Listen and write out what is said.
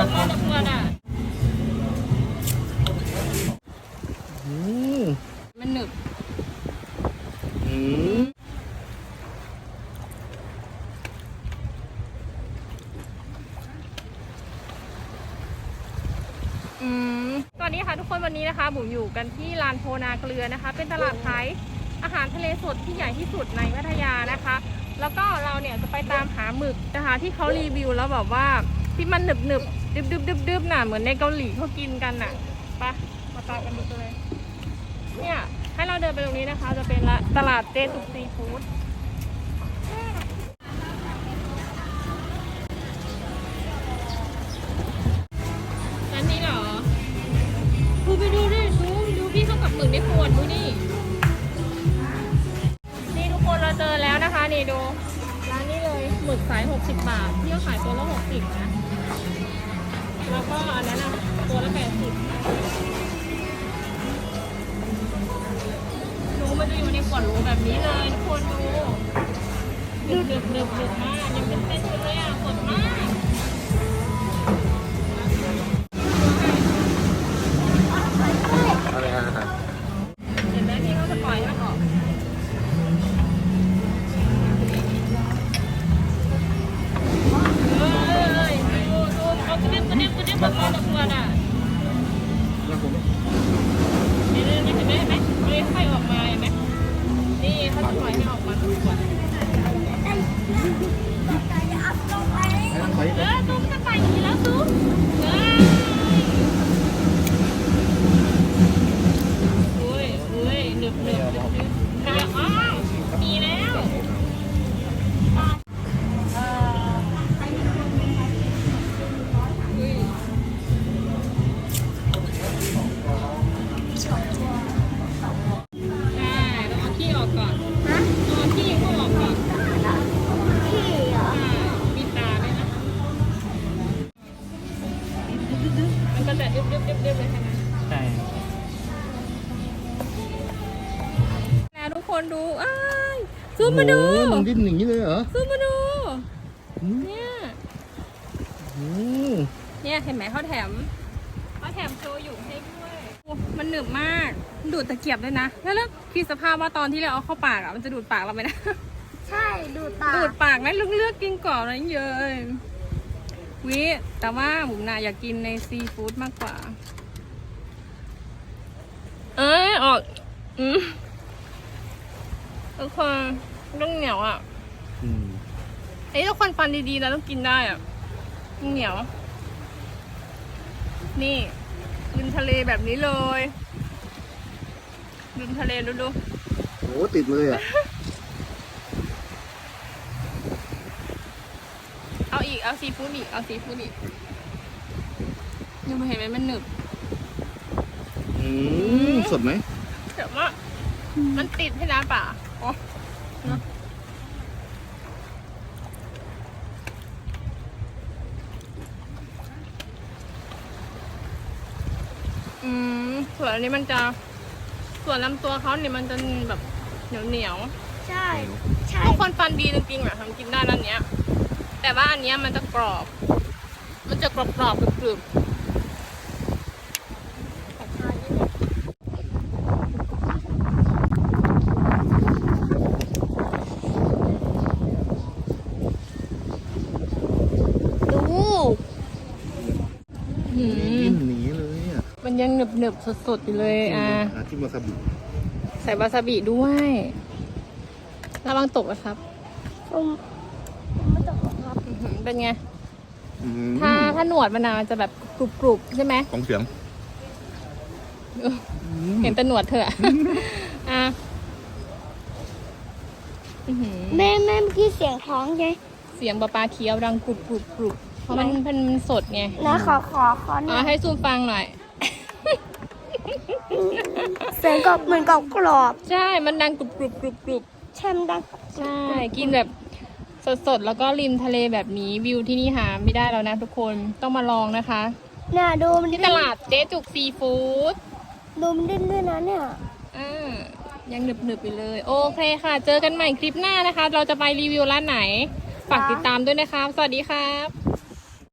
มาก่อนตัวน่ะอืมมันหนึบอืมอืมสวัสดีค่ะทุกคนวันนี้นะคะบุ๋มอยู่กันที่ลานโพนาเกลือนะคะ เป็นตลาดขายอาหารทะเลสดที่ใหญ่ที่สุดในพัทยานะคะ แล้วก็เราเนี่ยจะไปตามหาหมึกนะคะ ที่เขารีวิวแล้วแบบว่า ที่มันหนึบหนึบดึบดึบดึบดึบน่ะเหมือนในเกาหลีเขากินกันน่ะปะมาตามกันดูกันเลยเนี่ยให้เราเดินไปตรงนี้นะคะ จะเป็นละตลาดเจตุกซีฟู้ดร้านนี้เหรอดูไปดูดิซูดูพี่เขากับหมึกได้ปวดดูนี่นี่ทุกคนเราเจอแล้วนะคะนี่ดูร้านนี้เลยหมึกสาย 60 บาทที่เขาขายตัวละ60นะ แล้วก็อันนั้นอะตัวละ80หนูมันจะอยู่ในขวดหรูแบบนี้เลยทุกคนดูดึบดึบดึบดึบมากยังเป็นเส้นอยู่เลยอะสดมาก ผมเห็นไมเห็นไหมเห็นไหมเลยค่อออกมาเห็นไหมนี่เขาจะปล่อยให้ออกมาทุกคนให้นั่งไปเออตุ้มจะไปอยู่แล้วตุ้มเอ้ยอุ้ยอุ้ยหนึบหนึบหนึบหนึบ คนดูอ้ายซูมมาดูโอ้โหมันดิ้นอย่างนี้เลยเหรอซูมมาดูอืมเนี่ย อืมเนี่ยเห็นไหมเขาแถมเขาแถมโชยุให้ด้วยโอ้มันหนึบมาก ดูดตะเกียบด้วยนะ แล้วแล้วคิดสภาพว่าตอนที่เราเอาเข้าปากอะมันจะดูดปากเราไหมนะ ใช่ดูตาดูดปากไหมเลือกเลือกกินก่อนอะไรเยอะเลยวิแต่ว่าหมุมนาอยากกินในซีฟู้ดมากกว่า เอ้ยออกอืม ทุกคนต้องเหนียวอะอืมเอ้ยทุกคนฟันดีๆนะต้องกินได้อะเหนียว นี่ริมทะเลแบบนี้เลยริมทะเลดูดูโอ้ติดเลยอะ เอาอีก เอาซีฟู้ดอีก เอาซีฟู้ดอีกยังเห็นไหมมันหนึบอืมสดไหมเดี๋ยวว่ามันติดให้น้ำป่า อ๋อเนอะอืมส่วนอันนี้มันจะ ส่วนลำตัวเขาเนี่ยมันจะแบบเหนียวเหนียวๆใช่ ใช่ทุกคนฟันดีจริงๆอะทำกินได้ร้านเนี้ย แต่ว่าอันเนี้ยมันจะกรอบ มันจะกรอบกรอบๆกรึบๆดูหืม ดิ้นหนีเลยอะ มันยังหนึบหนึบๆสดๆอยู่เลยอะอะที่วาซาบิใส่วาซาบิด้วยระวังตกนะครับผมผมไม่ต้องบอกครับอื้อหือเป็นไงอืมถ้าถ้าหนวดมันอะมันจะแบบกรุบกรุบๆใช่ไหมของเสียงเออเห็นแต่หนวดเธออะอะอื้อหือแม่แม่เมื่อกี้เสียงท้องใช่ไหมเสียงปลาปลาเคี้ยวดังกรุบกรุบกรุบเพราะมันมันมันสดไงนะขอขอขอหอ๋น่ออยให้ซูมฟังหน่อย เสียงกับเหมือนกับกรอบใช่ มันดังกรุบกรุบกรุบกรุบใช่มันดังใช่ กินแบบสดๆ แล้วก็ริมทะเลแบบนี้วิวที่นี่หาไม่ได้แล้วนะทุกคน ต้องมาลองนะคะ น่ะดูมันที่ตลาดเจ๊จุกซีฟู้ดดูมันดิ้นด้วยนะเนี่ยอ่ายังหนึบหนึบๆอยู่เลย โอเคค่ะ เจอกันใหม่คลิปหน้านะคะ เราจะไปรีวิวร้านไหน ฝากติดตามด้วยนะครับ สวัสดีครับ